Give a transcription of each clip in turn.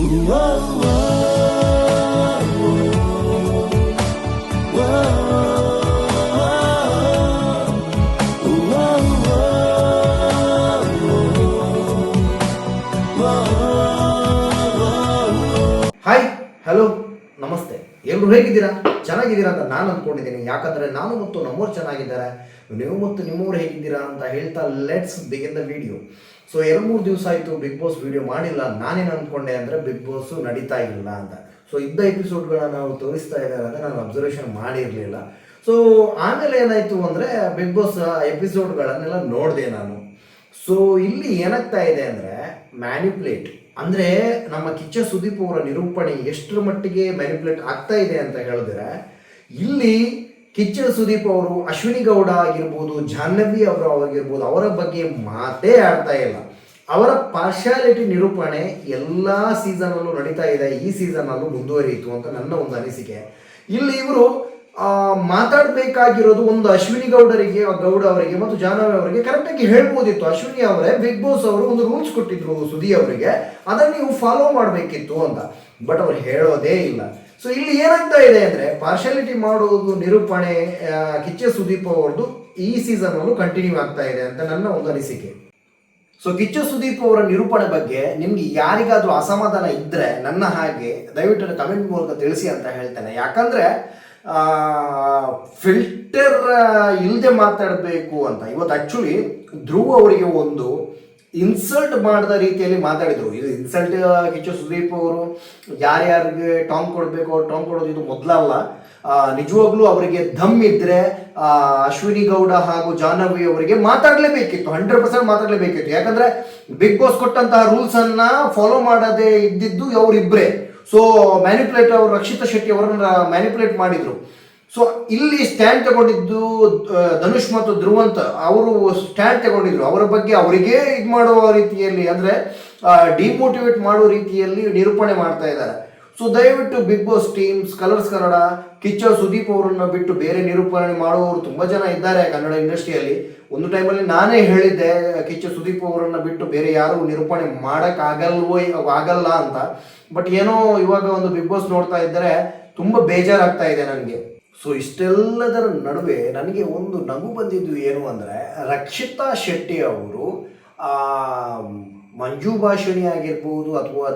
Ooh, whoa, whoa. ನಮಸ್ತೆ. ಎಲ್ಲರೂ ಹೇಗಿದ್ದೀರಾ? ಚೆನ್ನಾಗಿದ್ದೀರಾ ಅಂತ ನಾನು ಅಂದ್ಕೊಂಡಿದ್ದೀನಿ. ಯಾಕಂದರೆ ನಾನು ಮತ್ತು ನಮ್ಮೂರು ಚೆನ್ನಾಗಿದ್ದಾರೆ. ನೀವು ಮತ್ತು ನಿಮ್ಮವ್ರು ಹೇಗಿದ್ದೀರಾ ಅಂತ ಹೇಳ್ತಾ let's begin the video so ಎರಡು ಮೂರು ದಿವಸ ಆಯಿತು ಬಿಗ್ ಬಾಸ್ ವಿಡಿಯೋ ಮಾಡಿಲ್ಲ. ನಾನೇನು ಅಂದ್ಕೊಂಡೆ ಅಂದರೆ ಬಿಗ್ ಬಾಸ್ ನಡೀತಾ ಇಲ್ಲ ಅಂತ. ಸೊ ಇದ್ದ ಎಪಿಸೋಡ್ಗಳನ್ನ ನಾವು ತೋರಿಸ್ತಾ ಇದ್ದಾರೆ ಅಂತ ನಾನು ಅಬ್ಸರ್ವೇಷನ್ ಮಾಡಿರಲಿಲ್ಲ. ಸೊ ಆಮೇಲೆ ಏನಾಯಿತು ಅಂದರೆ ಬಿಗ್ ಬಾಸ್ ಎಪಿಸೋಡ್ಗಳನ್ನೆಲ್ಲ ನೋಡಿದೆ ನಾನು. ಸೊ ಇಲ್ಲಿ ಏನಾಗ್ತಾ ಇದೆ ಅಂದರೆ ಮ್ಯಾನಿಪ್ಯುಲೇಟ್ ಅಂದರೆ ನಮ್ಮ ಕಿಚ್ಚ ಸುದೀಪ್ ಅವರ ನಿರೂಪಣೆ ಎಷ್ಟರ ಮಟ್ಟಿಗೆ ಮ್ಯಾನಿಪುಲೇಟ್ ಆಗ್ತಾ ಇದೆ ಅಂತ ಹೇಳಿದ್ರೆ, ಇಲ್ಲಿ ಕಿಚ್ಚ ಸುದೀಪ್ ಅವರು ಅಶ್ವಿನಿ ಗೌಡ ಆಗಿರ್ಬೋದು, ಜಾಹ್ನವಿ ಅವರು ಆಗಿರ್ಬೋದು, ಅವರ ಬಗ್ಗೆ ಮಾತೇ ಆಡ್ತಾ ಇಲ್ಲ. ಅವರ ಪಾರ್ಶಾಲಿಟಿ ನಿರೂಪಣೆ ಎಲ್ಲ ಸೀಸನಲ್ಲೂ ನಡೀತಾ ಇದೆ, ಈ ಸೀಸನಲ್ಲೂ ಮುಂದುವರಿಯಿತು ಅಂತ ನನ್ನ ಒಂದು ಅನಿಸಿಕೆ. ಇಲ್ಲಿ ಇವರು ಮಾತಾಡಬೇಕಾಗಿರೋದು ಒಂದು ಅಶ್ವಿನಿ ಗೌಡರಿಗೆ, ಗೌಡ ಅವರಿಗೆ ಮತ್ತು ಜಾಹ್ನವಿ ಅವರಿಗೆ ಕರೆಕ್ಟಾಗಿ ಹೇಳ್ಬೋದಿತ್ತು. ಅಶ್ವಿನಿ ಅವರೇ, ಬಿಗ್ ಬಾಸ್ ಅವರು ಒಂದು ರೂಲ್ಸ್ ಕೊಟ್ಟಿದ್ರು ಸುದಿ ಅವರಿಗೆ. ಅದನ್ನು ನೀವು ಫಾಲೋ ಮಾಡಬೇಕಿತ್ತು ಅಂತ. ಬಟ್ ಅವ್ರು ಹೇಳೋದೇ ಇಲ್ಲ. ಸೊ ಇಲ್ಲಿ ಏನಾಗ್ತಾ ಇದೆ ಅಂದ್ರೆ ಪಾರ್ಶಾಲಿಟಿ ಮಾಡೋದು ನಿರೂಪಣೆ ಕಿಚ್ಚೆ ಸುದೀಪ್ ಅವ್ರದ್ದು ಈ ಸೀಸನ್ ಅಲ್ಲೂ ಕಂಟಿನ್ಯೂ ಆಗ್ತಾ ಇದೆ ಅಂತ ನನ್ನ ಒಂದು ಅನಿಸಿಕೆ. ಸೊ ಕಿಚ್ಚು ಸುದೀಪ್ ಅವರ ನಿರೂಪಣೆ ಬಗ್ಗೆ ನಿಮ್ಗೆ ಯಾರಿಗಾದ್ರೂ ಅಸಮಾಧಾನ ಇದ್ರೆ ನನ್ನ ಹಾಗೆ ದಯವಿಟ್ಟು ಕಮೆಂಟ್ ಮೂಲಕ ತಿಳಿಸಿ ಅಂತ ಹೇಳ್ತೇನೆ. ಯಾಕಂದ್ರೆ ಫಿಲ್ಟರ್ ಇಲ್ಲದೆ ಮಾತಾಡಬೇಕು ಅಂತ. ಇವತ್ತು ಆಕ್ಚುಲಿ ಧ್ರುವ್ ಅವರಿಗೆ ಒಂದು ಇನ್ಸಲ್ಟ್ ಮಾಡಿದ ರೀತಿಯಲ್ಲಿ ಮಾತಾಡಿದರು. ಇದು ಇನ್ಸಲ್ಟ್ ಕಿಚ್ಚು ಸುದೀಪ್ ಅವರು, ಯಾರ್ಯಾರಿಗೆ ಟಾಂಗ್ ಕೊಡಬೇಕು ಅವ್ರು ಟಾಂಗ್ ಕೊಡೋದು ಇದು ಮೊದಲಲ್ಲ. ನಿಜವಾಗ್ಲೂ ಅವರಿಗೆ ಧಮ್ ಇದ್ರೆ ಅಶ್ವಿನಿ ಗೌಡ ಹಾಗೂ ಜಾಹ್ನವಿ ಅವರಿಗೆ ಮಾತಾಡಲೇಬೇಕಿತ್ತು. ಹಂಡ್ರೆಡ್ ಪರ್ಸೆಂಟ್ ಮಾತಾಡಲೇಬೇಕಿತ್ತು. ಯಾಕಂದ್ರೆ ಬಿಗ್ ಬಾಸ್ ಕೊಟ್ಟಂತಹ ರೂಲ್ಸ್ ಅನ್ನ ಫಾಲೋ ಮಾಡದೇ ಇದ್ದಿದ್ದು ಅವರಿಬ್ಬರೇ ಸೊ ಮ್ಯಾನಿಪುಲೇಟ್ ಅವರು ರಕ್ಷಿತಾ ಶೆಟ್ಟಿ ಅವರನ್ನ ಮ್ಯಾನಿಪುಲೇಟ್ ಮಾಡಿದ್ರು. ಸೊ ಇಲ್ಲಿ ಸ್ಟ್ಯಾಂಡ್ ತಗೊಂಡಿದ್ದು ಧನುಷ್ ಮತ್ತು ಧ್ರುವಂತ, ಅವರು ಸ್ಟ್ಯಾಂಡ್ ತಗೊಂಡಿದ್ರು. ಅವರ ಬಗ್ಗೆ ಅವರಿಗೆ ಇದು ಮಾಡುವ ರೀತಿಯಲ್ಲಿ ಅಂದ್ರೆ ಡಿಮೋಟಿವೇಟ್ ಮಾಡುವ ರೀತಿಯಲ್ಲಿ ನಿರೂಪಣೆ ಮಾಡ್ತಾ ಇದ್ದಾರೆ. ಸೊ ದಯವಿಟ್ಟು Bigg Boss teams Colors Kannada Kichcha Sudeep ಅವರನ್ನು ಬಿಟ್ಟು ಬೇರೆ ನಿರೂಪಣೆ ಮಾಡುವವರು ತುಂಬಾ ಜನ ಇದ್ದಾರೆ ಕನ್ನಡ ಇಂಡಸ್ಟ್ರಿಯಲ್ಲಿ ಒಂದು ಟೈಮಲ್ಲಿ ನಾನೇ ಹೇಳಿದ್ದೆ, ಕಿಚ್ಚ ಸುದೀಪ್ ಅವರನ್ನು ಬಿಟ್ಟು ಬೇರೆ ಯಾರು ನಿರೂಪಣೆ ಮಾಡಕ್ ಆಗಲ್ವೋ ಆಗಲ್ಲ ಅಂತ. ಬಟ್ ಏನೋ ಇವಾಗ ಒಂದು ಬಿಗ್ ಬಾಸ್ ನೋಡ್ತಾ ಇದ್ದರೆ ತುಂಬಾ ಬೇಜಾರಾಗ್ತಾ ಇದೆ ನನಗೆ. ಸೊ ಇಷ್ಟೆಲ್ಲದರ ನಡುವೆ ನನಗೆ ಒಂದು ನಗು ಬಂದಿದ್ದು ಏನು ಅಂದರೆ, ರಕ್ಷಿತಾ ಶೆಟ್ಟಿ ಅವರು ಮಂಜು ಭಾಷಣಿ ಆಗಿರ್ಬೋದು ಅಥವಾ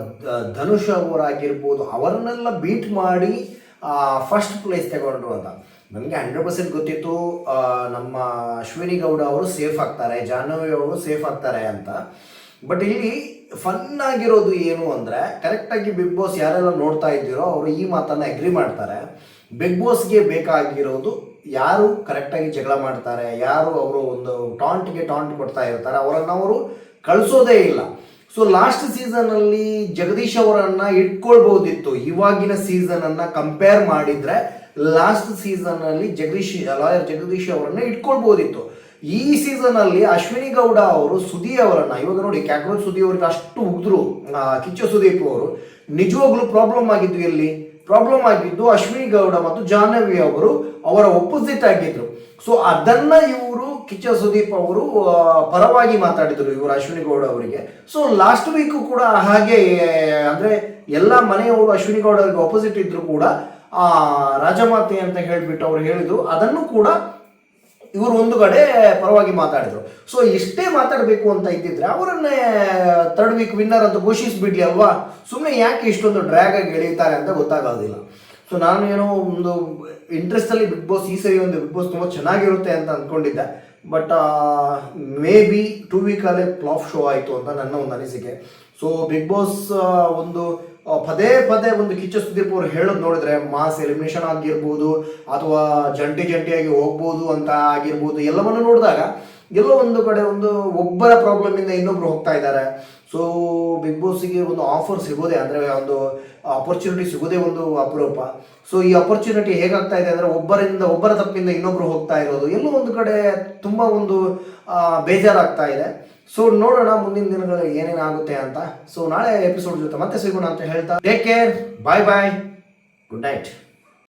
ಧನುಷ್ ಅವರಾಗಿರ್ಬೋದು ಅವರನ್ನೆಲ್ಲ ಬೀಟ್ ಮಾಡಿ ಫಸ್ಟ್ ಪ್ಲೇಸ್ ತಗೊಂಡ್ರು ಅಂತ. ನನಗೆ ಹಂಡ್ರೆಡ್ ಪರ್ಸೆಂಟ್ ಗೊತ್ತಿತ್ತು ನಮ್ಮ ಅಶ್ವಿನಿ ಗೌಡ ಅವರು ಸೇಫ್ ಆಗ್ತಾರೆ, ಜಾಹ್ನವಿ ಅವರು ಸೇಫ್ ಆಗ್ತಾರೆ ಅಂತ. ಬಟ್ ಇಲ್ಲಿ ಫನ್ ಆಗಿರೋದು ಏನು ಅಂದರೆ ಕರೆಕ್ಟಾಗಿ ಬಿಗ್ ಬಾಸ್ ಯಾರೆಲ್ಲ ನೋಡ್ತಾ ಇದ್ದೀರೋ ಅವರು ಈ ಮಾತನ್ನು ಅಗ್ರಿ ಮಾಡ್ತಾರೆ. ಬಿಗ್ ಬಾಸ್ಗೆ ಬೇಕಾಗಿರೋದು ಯಾರು ಕರೆಕ್ಟಾಗಿ ಜಗಳ ಮಾಡ್ತಾರೆ, ಯಾರು ಅವರು ಒಂದು ಟಾಂಟ್ಗೆ ಟಾಂಟ್ ಕೊಡ್ತಾ ಇರ್ತಾರೆ, ಅವರನ್ನು ಅವರು ಕಳಿಸೋದೇ ಇಲ್ಲ. ಸೊ ಲಾಸ್ಟ್ ಸೀಸನಲ್ಲಿ ಜಗದೀಶ್ ಅವರನ್ನು ಇಟ್ಕೊಳ್ಬೋದಿತ್ತು. ಇವಾಗಿನ ಸೀಸನನ್ನು ಕಂಪೇರ್ ಮಾಡಿದ್ರೆ ಲಾಸ್ಟ್ ಸೀಸನ್ ಅಲ್ಲಿ ಜಗದೀಶ್ ಲಾಯರ್ ಜಗದೀಶ್ ಅವರನ್ನ ಇಟ್ಕೊಳ್ಬಹುದಿತ್ತು ಈ ಸೀಸನ್ ಅಲ್ಲಿ ಅಶ್ವಿನಿ ಗೌಡ ಅವರು ಸುದಿ ಅವರನ್ನ, ಇವಾಗ ನೋಡಿ ಕ್ಯಾಕ್ರೋಚ್ ಸುದಿ ಅವರಿಗೆ ಅಷ್ಟು ಉಗಿದ್ರು ಕಿಚ್ಚ ಸುದೀಪ್ ಅವರು, ನಿಜವಾಗ್ಲೂ ಪ್ರಾಬ್ಲಮ್ ಆಗಿದ್ದು ಎಲ್ಲಿ? ಪ್ರಾಬ್ಲಮ್ ಆಗಿದ್ದು ಅಶ್ವಿನಿ ಗೌಡ ಮತ್ತು ಜಾಹ್ನವಿ ಅವರು ಅವರ ಒಪೋಸಿಟ್ ಆಗಿದ್ರು. ಸೊ ಅದನ್ನ ಇವರು ಕಿಚ್ಚ ಸುದೀಪ್ ಅವರು ಪರವಾಗಿ ಮಾತಾಡಿದರು ಇವರು ಅಶ್ವಿನಿ ಗೌಡ ಅವರಿಗೆ. ಸೊ ಲಾಸ್ಟ್ ವೀಕ್ ಕೂಡ ಹಾಗೆ, ಅಂದ್ರೆ ಎಲ್ಲ ಮನೆಯವರು ಅಶ್ವಿನಿ ಗೌಡ ಅವರಿಗೆ ಆಪೋಸಿಟ್ ಇದ್ರು ಕೂಡ ಆ, ರಾಜಮಾತೆ ಅಂತ ಹೇಳಿಬಿಟ್ಟು ಅವ್ರು ಹೇಳಿದ್ರು. ಅದನ್ನು ಕೂಡ ಇವರು ಒಂದು ಕಡೆ ಪರವಾಗಿ ಮಾತಾಡಿದ್ರು. ಸೊ ಇಷ್ಟೇ ಮಾತಾಡಬೇಕು ಅಂತ ಇದ್ದಿದ್ರೆ ಅವರನ್ನೇ ಥರ್ಡ್ ವೀಕ್ ವಿನ್ನರ್ ಅಂತ ಘೋಷಿಸಿಬಿಡ್ಲಿ ಅಲ್ವಾ? ಸುಮ್ಮನೆ ಯಾಕೆ ಇಷ್ಟೊಂದು ಡ್ರ್ಯಾಗ್ ಆಗಿ ಎಳೀತಾರೆ ಅಂತ ಗೊತ್ತಾಗೋದಿಲ್ಲ. ಸೊ ನಾನು ಏನೋ ಒಂದು ಇಂಟ್ರೆಸ್ಟಲ್ಲಿ ಬಿಗ್ ಬಾಸ್ ಈ ಸರಿ ಒಂದು ಬಿಗ್ ಬಾಸ್ ತುಂಬ ಚೆನ್ನಾಗಿರುತ್ತೆ ಅಂತ ಅಂದ್ಕೊಂಡಿದ್ದೆ ಬಟ್ ಮೇ ಬಿ ಟೂ ವೀಕಲ್ಲೇ ಫ್ಲಾಪ್ ಶೋ ಆಯಿತು ಅಂತ ನನ್ನ ಒಂದು ಅನಿಸಿಕೆ. ಸೊ ಬಿಗ್ ಬಾಸ್ ಒಂದು ಪದೇ ಪದೇ ಒಂದು ಕಿಚ್ಚ ಸುದೀಪ್ ಅವರು ಹೇಳೋದು ನೋಡಿದ್ರೆ ಮಾಸ್ ಎಲಿಮಿನೇಷನ್ ಆಗಿರ್ಬೋದು ಅಥವಾ ಜಂಟಿ ಜಂಟಿಯಾಗಿ ಹೋಗ್ಬೋದು ಅಂತ ಆಗಿರ್ಬೋದು ಎಲ್ಲವನ್ನು ನೋಡಿದಾಗ ಎಲ್ಲೋ ಒಂದು ಕಡೆ ಒಂದು ಒಬ್ಬರ ಪ್ರಾಬ್ಲಮ್ ಇಂದ ಇನ್ನೊಬ್ರು ಹೋಗ್ತಾ ಇದ್ದಾರೆ. ಸೊ ಬಿಗ್ ಬಾಸ್ಗೆ ಒಂದು ಆಫರ್ ಸಿಗೋದೇ ಅಂದರೆ ಒಂದು ಅಪರ್ಚುನಿಟಿ ಸಿಗೋದೇ ಒಂದು ಅಪರೂಪ. ಸೊ ಈ ಅಪರ್ಚುನಿಟಿ ಹೇಗಾಗ್ತಾ ಇದೆ ಅಂದರೆ ಒಬ್ಬರಿಂದ ಒಬ್ಬರ ತಪ್ಪಿಂದ ಇನ್ನೊಬ್ರು ಹೋಗ್ತಾ ಇರೋದು. ಎಲ್ಲೋ ಒಂದು ಕಡೆ ತುಂಬ ಒಂದು ಬೇಜಾರಾಗ್ತಾ ಇದೆ. ಸೊ ನೋಡೋಣ ಮುಂದಿನ ದಿನಗಳಲ್ಲಿ ಏನೇನಾಗುತ್ತೆ ಅಂತ. ಸೊ ನಾಳೆ ಎಪಿಸೋಡ್ ಜೊತೆ ಮತ್ತೆ ಸಿಗೋಣ ಅಂತ ಹೇಳ್ತಾ. Take care bye bye good night